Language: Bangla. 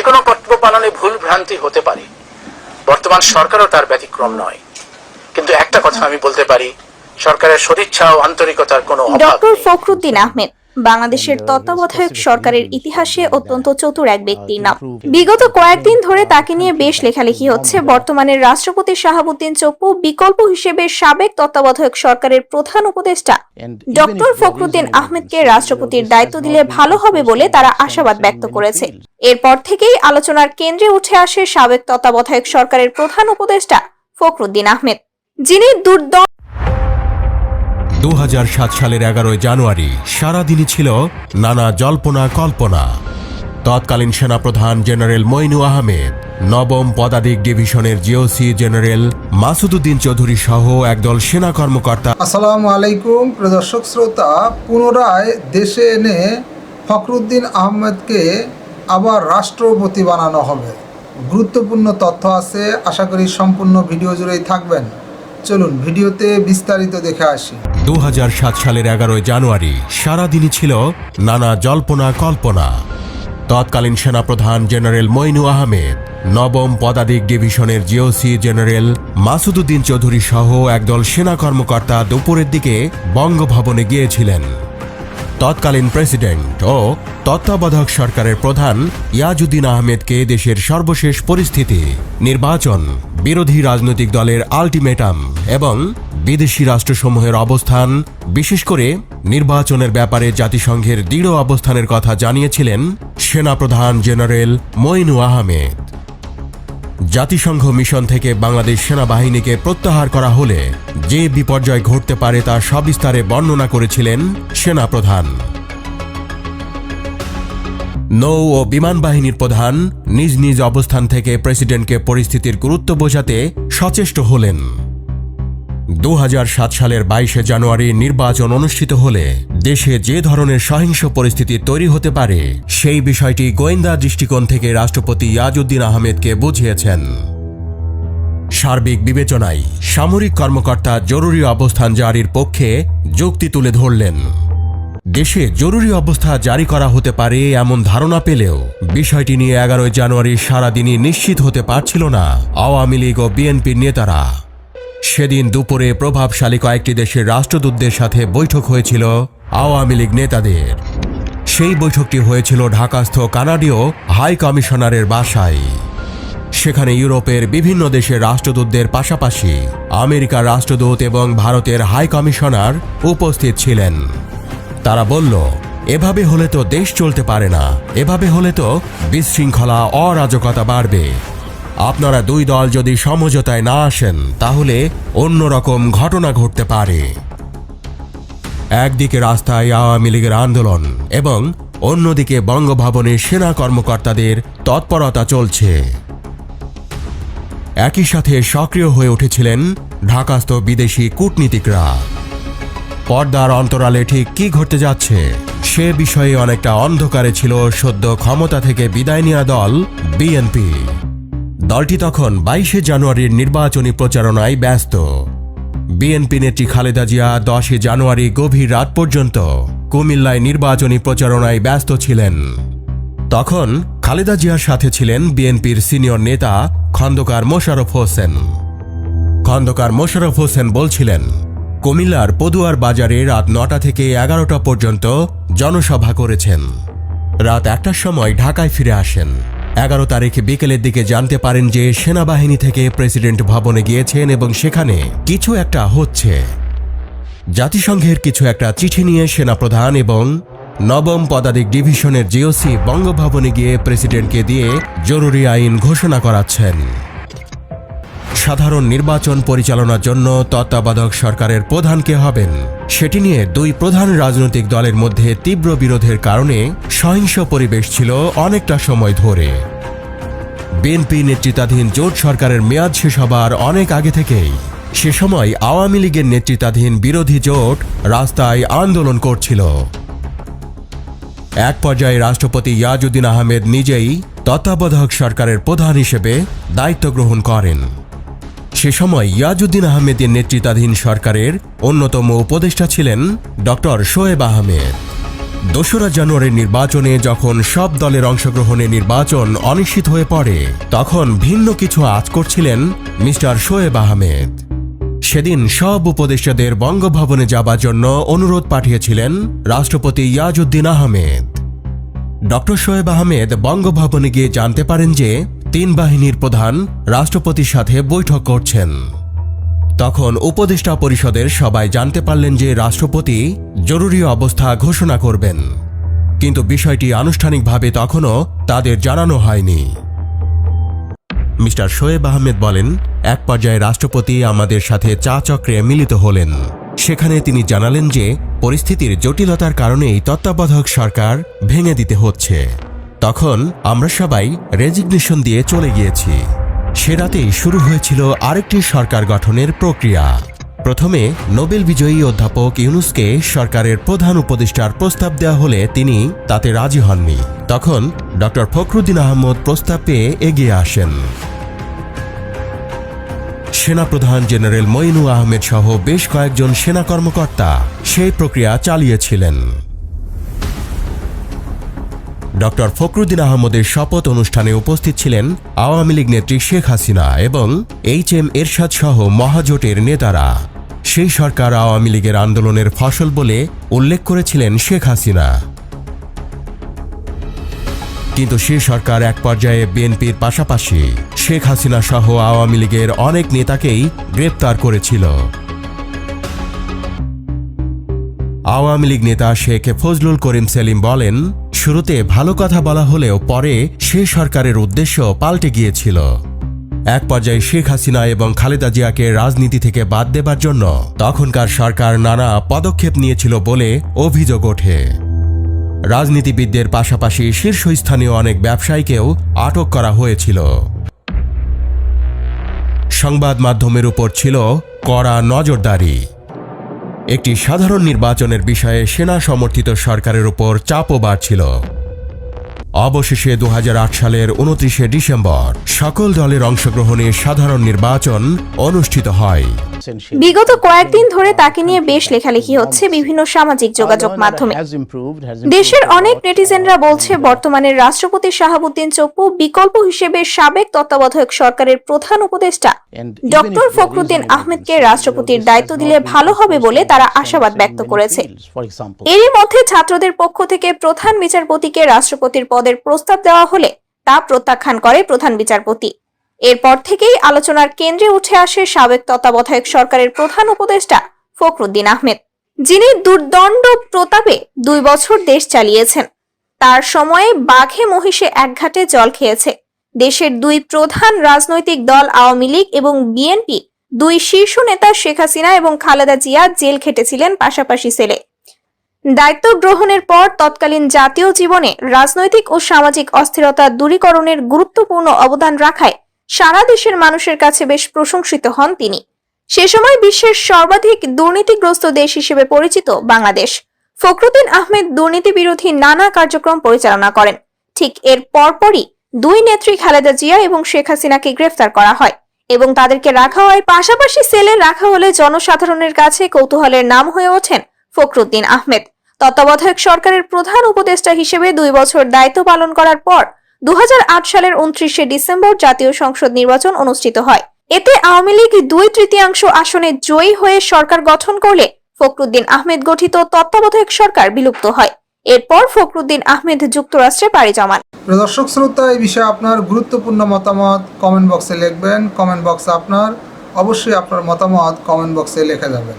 যে কোনো কর্তব্য পালনে ভুল ভ্রান্তি হতে পারে। বর্তমান সরকারও তার ব্যতিক্রম নয়। কিন্তু একটা কথা আমি বলতে পারি সরকারের সদিচ্ছা ও আন্তরিকতার কোনো অভাব ডক্টর ফখরুদ্দিন আহমেদ বাংলাদেশের তত্ত্বাবধায়ক সরকারের ইতিহাসে অত্যন্ত চতুর এক ব্যক্তির নাম বিগত কয়েকদিন ধরে তাকে নিয়ে বেশ লেখালেখি হচ্ছে। বর্তমানের রাষ্ট্রপতি শাহাবুদ্দিন চপ্পু বিকল্প হিসেবে সাবেক তত্ত্বাবধায়ক সরকারের প্রধান উপদেষ্টা। ডক্টর ফখরুদ্দিন আহমেদকে রাষ্ট্রপতির দায়িত্ব দিলে ভালো হবে বলে তারা আশাবাদ ব্যক্ত করেছে। এরপর থেকেই আলোচনার কেন্দ্রে উঠে আসে সাবেক তত্ত্বাবধায়ক সরকারের প্রধান উপদেষ্টা ফখরুদ্দিন আহমেদ যিনি দুর্দম দু হাজার সাত সালের এগারোই জানুয়ারি সারাদিনই ছিল নানা জল্পনা কল্পনা। তৎকালীন সেনাপ্রধান জেনারেল মইনু আহমেদ, নবম পদাতিক ডিভিশনের জিওসি জেনারেল মাসুদুদ্দিন চৌধুরী সহ একদল সেনা কর্মকর্তা। আসসালামু আলাইকুম প্রদর্শক শ্রোতা, পুনরায় দেশে এনে ফখরুদ্দিন আহমেদকে আবার রাষ্ট্রপতি বানানো হবে। গুরুত্বপূর্ণ তথ্য আছে, আশা করি সম্পূর্ণ ভিডিও জুড়েই থাকবেন। চলুন ভিডিওতে বিস্তারিত দেখে আসি। দু হাজার সাত সালের এগারোই জানুয়ারি সারাদিনই ছিল নানা জল্পনা কল্পনা। তৎকালীন সেনাপ্রধান জেনারেল মইনু আহমেদ, নবম পদাতিক ডিভিশনের জিওসি জেনারেল মাসুদুদ্দিন চৌধুরী সহ একদল সেনা কর্মকর্তা দুপুরের দিকে বঙ্গভবনে গিয়েছিলেন। তৎকালীন প্রেসিডেন্ট ও তত্ত্বাবধায়ক সরকারের প্রধান ইয়াজুদ্দিন আহমেদকে দেশের সর্বশেষ পরিস্থিতি, নির্বাচন, বিরোধী রাজনৈতিক দলের আল্টিমেটাম এবং বিদেশি রাষ্ট্রসমূহের অবস্থান, বিশেষ করে নির্বাচনের ব্যাপারে জাতিসংঘের দৃঢ় অবস্থানের কথা জানিয়েছিলেন সেনাপ্রধান জেনারেল মইনু আহমেদ। জাতিসংঘ মিশন থেকে বাংলাদেশ সেনাবাহিনীকে প্রত্যাহার করা হলে যে বিপর্যয় ঘটতে পারে তা সবিস্তারে বর্ণনা করেছিলেন সেনাপ্রধান। নৌ ও বিমান বাহিনীর প্রধান নিজ নিজ অবস্থান থেকে প্রেসিডেন্টকে পরিস্থিতির গুরুত্ব বোঝাতে সচেষ্ট হলেন। দু হাজার সাত সালের বাইশে জানুয়ারি নির্বাচন অনুষ্ঠিত হলে দেশে যে ধরনের সহিংস পরিস্থিতি তৈরি হতে পারে, সেই বিষয়টি গোয়েন্দা দৃষ্টিকোণ থেকে রাষ্ট্রপতি ইয়াজউদ্দিন আহমেদকে বুঝিয়েছেন। সার্বিক বিবেচনায় সামরিক কর্মকর্তা জরুরি অবস্থান জারির পক্ষে যুক্তি তুলে ধরলেন। দেশে জরুরি অবস্থা জারি করা হতে পারে এমন ধারণা পেলেও বিষয়টি নিয়ে এগারোই জানুয়ারি সারাদিনই নিশ্চিত হতে পারছিল না আওয়ামী লীগ ও বিএনপির নেতারা। সেদিন দুপুরে প্রভাবশালী কয়েকটি দেশের রাষ্ট্রদূতদের সাথে বৈঠক হয়েছিল আওয়ামী লীগ নেতাদের। সেই বৈঠকটি হয়েছিল ঢাকাস্থ কানাডীয় হাই কমিশনারের বাসায়। সেখানে ইউরোপের বিভিন্ন দেশের রাষ্ট্রদূতদের পাশাপাশি আমেরিকার রাষ্ট্রদূত এবং ভারতের হাই কমিশনার উপস্থিত ছিলেন। তারা বলল, এভাবে হলে তো দেশ চলতে পারে না। এভাবে হলে তো বিশৃঙ্খলা, অরাজকতা বাড়বে। আপনারা দুই দল যদি সমঝোতায় না আসেন, তাহলে অন্যরকম ঘটনা ঘটতে পারে। একদিকে রাস্তায় আওয়ামী লীগের আন্দোলন এবং অন্যদিকে বঙ্গভবনে সেনা কর্মকর্তাদের তৎপরতা চলছে। একই সাথে সক্রিয় হয়ে উঠেছিলেন ঢাকাস্থ বিদেশি কূটনীতিকরা। পর্দার অন্তরালে ঠিক কি ঘটতে যাচ্ছে, সে বিষয়ে অনেকটা অন্ধকারে ছিল সদ্য ক্ষমতা থেকে বিদায় নেওয়া দল বিএনপি। দলটি তখন বাইশে জানুয়ারির নির্বাচনী প্রচারণায় ব্যস্ত। বিএনপি নেত্রী খালেদা জিয়া দশই জানুয়ারি গভীর রাত পর্যন্ত কুমিল্লায় নির্বাচনী প্রচারণায় ব্যস্ত ছিলেন। তখন খালেদা জিয়ার সাথে ছিলেন বিএনপির সিনিয়র নেতা খন্দকার মোশাররফ হোসেন। খন্দকার মোশাররফ হোসেন বলছিলেন, কুমিল্লার পদুয়ার বাজারে রাত নটা থেকে এগারোটা পর্যন্ত জনসভা করেছেন। রাত একটার সময় ঢাকায় ফিরে আসেন। এগারো তারিখ বিকেলের দিকে জানতে পারেন যে সেনাবাহিনী থেকে প্রেসিডেন্ট ভবনে গিয়েছেন এবং সেখানে কিছু একটা হচ্ছে। জাতিসংঘের কিছু একটা চিঠি নিয়ে সেনাপ্রধান এবং নবম পদাতিক ডিভিশনের জিওসি বঙ্গভবনে গিয়ে প্রেসিডেন্টকে দিয়ে জরুরি আইন ঘোষণা করাচ্ছেন। সাধারণ নির্বাচন পরিচালনার জন্য তত্ত্বাবধায়ক সরকারের প্রধান কে হবেন? সেটি নিয়ে দুই প্রধান রাজনৈতিক দলের মধ্যে তীব্র বিরোধের কারণে সহিংস পরিবেশ ছিল অনেকটা সময় ধরে। বিএনপি নেতৃত্বাধীন জোট সরকারের মেয়াদ শেষ হবার অনেক আগে থেকেই, সে সময় আওয়ামী লীগের নেতৃত্বাধীন বিরোধী জোট রাস্তায় আন্দোলন করছিল। এক পর্যায়ে রাষ্ট্রপতি ইয়াজউদ্দিন আহমেদ নিজেই তত্ত্বাবধায়ক সরকারের প্রধান হিসেবে দায়িত্ব গ্রহণ করেন। সে সময় ইয়াজুদ্দিন আহমেদের নেতৃত্বাধীন সরকারের অন্যতম উপদেষ্টা ছিলেন ডক্টর শোয়েব আহমেদ। দোসরা জানুয়ারির নির্বাচনে যখন সব দলের অংশগ্রহণে নির্বাচন অনিশ্চিত হয়ে পড়ে, তখন ভিন্ন কিছু আজ করছিলেন মিস্টার শোয়েব আহমেদ। সেদিন সব উপদেষ্টাদের বঙ্গভবনে যাবার জন্য অনুরোধ পাঠিয়েছিলেন রাষ্ট্রপতি ইয়াজউদ্দিন আহমেদ। ডক্টর শোয়েব আহমেদ বঙ্গভবনে গিয়ে জানতে পারেন যে তিন বাহিনীর প্রধান রাষ্ট্রপতির সাথে বৈঠক করছেন। তখন উপদেষ্টা পরিষদের সবাই জানতে পারলেন যে রাষ্ট্রপতি জরুরি অবস্থা ঘোষণা করবেন। কিন্তু বিষয়টি আনুষ্ঠানিকভাবে তখনও তাদের জানানো হয়নি। মিস্টার শোয়েব আহমেদ বলেন, এক পর্যায়ে রাষ্ট্রপতি আমাদের সাথে চা চক্রে মিলিত হলেন। সেখানে তিনি জানালেন যে পরিস্থিতির জটিলতার কারণেই তত্ত্বাবধায়ক সরকার ভেঙে দিতে হচ্ছে। তখন আমরা সবাই রেজিগনেশন দিয়ে চলে গিয়েছি। সে রাতেই শুরু হয়েছিল আরেকটি সরকার গঠনের প্রক্রিয়া। প্রথমে নোবেল বিজয়ী অধ্যাপক ইউনুসকে সরকারের প্রধান উপদেষ্টার প্রস্তাব দেওয়া হলে তিনি তাতে রাজি হননি। তখন ডক্টর ফখরুদ্দিন আহমদ প্রস্তাব পেয়ে এগিয়ে আসেন। সেনাপ্রধান জেনারেল মইনু আহমেদ সহ বেশ কয়েকজন সেনা কর্মকর্তা সেই প্রক্রিয়া চালিয়েছিলেন। ডক্টর ফখরুদ্দিন আহমদের শপথ অনুষ্ঠানে উপস্থিত ছিলেন আওয়ামী লীগ নেত্রী শেখ হাসিনা এবং এইচ এম এরশাদ সহ মহাজোটের নেতারা। সেই সরকার আওয়ামী লীগের আন্দোলনের ফসল বলে উল্লেখ করেছিলেন শেখ হাসিনা। কিন্তু সে সরকার এক পর্যায়ে বিএনপির পাশাপাশি শেখ হাসিনা সহ আওয়ামী লীগের অনেক নেতাকেই গ্রেপ্তার করেছিল। আওয়ামী লীগ নেতা শেখ ফজলুল করিম সেলিম বলেন শুরুতে ভালো কথা বলা হলেও পরে সে সরকারের উদ্দেশ্য পাল্টে গিয়েছিল। এক পর্যায়ে শেখ হাসিনা এবং খালেদা জিয়াকে রাজনীতি থেকে বাদ দেবার জন্য তখনকার সরকার নানা পদক্ষেপ নিয়েছিল বলে অভিযোগ ওঠে। রাজনীতিবিদদের পাশাপাশি শীর্ষস্থানীয় অনেক ব্যবসায়ীকেও আটক করা হয়েছিল। সংবাদ মাধ্যমের উপর ছিল কড়া নজরদারি। একটি সাধারণ নির্বাচনের বিষয়ে সেনা সমর্থিত সরকারের উপর চাপও বাড়ছিল। অবশেষে দু সালের উনত্রিশে ডিসেম্বর সকল দলের অংশগ্রহণে সাধারণ নির্বাচন অনুষ্ঠিত হয়। বিগত কয়েকদিন ধরে তাকে নিয়ে বেশ লেখালেখি হচ্ছে বিভিন্ন সামাজিক যোগাযোগ মাধ্যমে। দেশের অনেক নেটিজেনরা বলছে, বর্তমানের রাষ্ট্রপতি শাহাবুদ্দিন চপ্পু বিকল্প হিসেবে সাবেক তত্ত্বাবধায়ক সরকারের প্রধান উপদেষ্টা ডক্টর ফখরুদ্দিন আহমেদকে রাষ্ট্রপতির দায়িত্ব দিলে ভালো হবে বলে তারা আশাবাদ ব্যক্ত করেছে। এরই মধ্যে ছাত্রদের পক্ষ থেকে প্রধান বিচারপতিকে রাষ্ট্রপতির পদের প্রস্তাব দেওয়া হলে তা প্রত্যাখ্যান করে প্রধান বিচারপতি। এরপর থেকেই আলোচনার কেন্দ্রে উঠে আসে সাবেক তত্ত্বাবধায়ক সরকারের প্রধান উপদেষ্টা ফখরুদ্দিন আহমেদ, যিনি দুর্দণ্ড প্রতাপে দুই বছর দেশ চালিয়েছেন। তার সময়ে বাঘে মহিষে একঘাটে জল খেয়েছে। দেশের দুই প্রধান রাজনৈতিক দল আওয়ামী লীগ এবং বিএনপি, দুই শীর্ষ নেতা শেখ হাসিনা এবং খালেদা জিয়া জেল খেটেছিলেন পাশাপাশি সেলে। দায়িত্ব গ্রহণের পর তৎকালীন জাতীয় জীবনে রাজনৈতিক ও সামাজিক অস্থিরতা দূরীকরণের গুরুত্বপূর্ণ অবদান রাখায় সারা দেশের মানুষের কাছে বেশ প্রশংসিত হন তিনি। সে সময় বিশ্বের সর্বাধিক দুর্নীতিগ্রস্ত দেশ হিসেবে পরিচিত বাংলাদেশ। ফখরুদ্দিন আহমেদ দুর্নীতি বিরোধী নানা কার্যক্রম পরিচালনা করেন। ঠিক এর পরপরই দুই নেত্রী খালেদা জিয়া এবং শেখ হাসিনাকে গ্রেফতার করা হয় এবং তাদেরকে রাখা হয়। পাশাপাশি সেলে রাখা হলে জনসাধারণের কাছে কৌতূহলের নাম হয়ে ওঠেন ফখরুদ্দিন আহমেদ। তত্ত্বাবধায়ক সরকারের প্রধান উপদেষ্টা হিসেবে দুই বছর দায়িত্ব পালন করার পর দুই হাজার আট সালের উনত্রিশে ডিসেম্বর জাতীয় সংসদ নির্বাচন অনুষ্ঠিত হয়। এতে আওয়ামী লীগ দুই তৃতীয়াংশ আসনে জয়ী হয়ে সরকার গঠন করলে ফখরুদ্দিন আহমেদ গঠিত তত্ত্বাবধায়ক সরকার বিলুপ্ত হয়। এরপর ফখরুদ্দিন আহমেদ যুক্তরাষ্ট্রে পাড়ি জমান। দর্শক, শ্রোতা, এই বিষয়ে আপনার গুরুত্বপূর্ণ মতামত কমেন্ট বক্সে লিখবেন। কমেন্ট বক্সে আপনার, অবশ্যই আপনার মতামত কমেন্ট বক্সে লেখা যাবেন।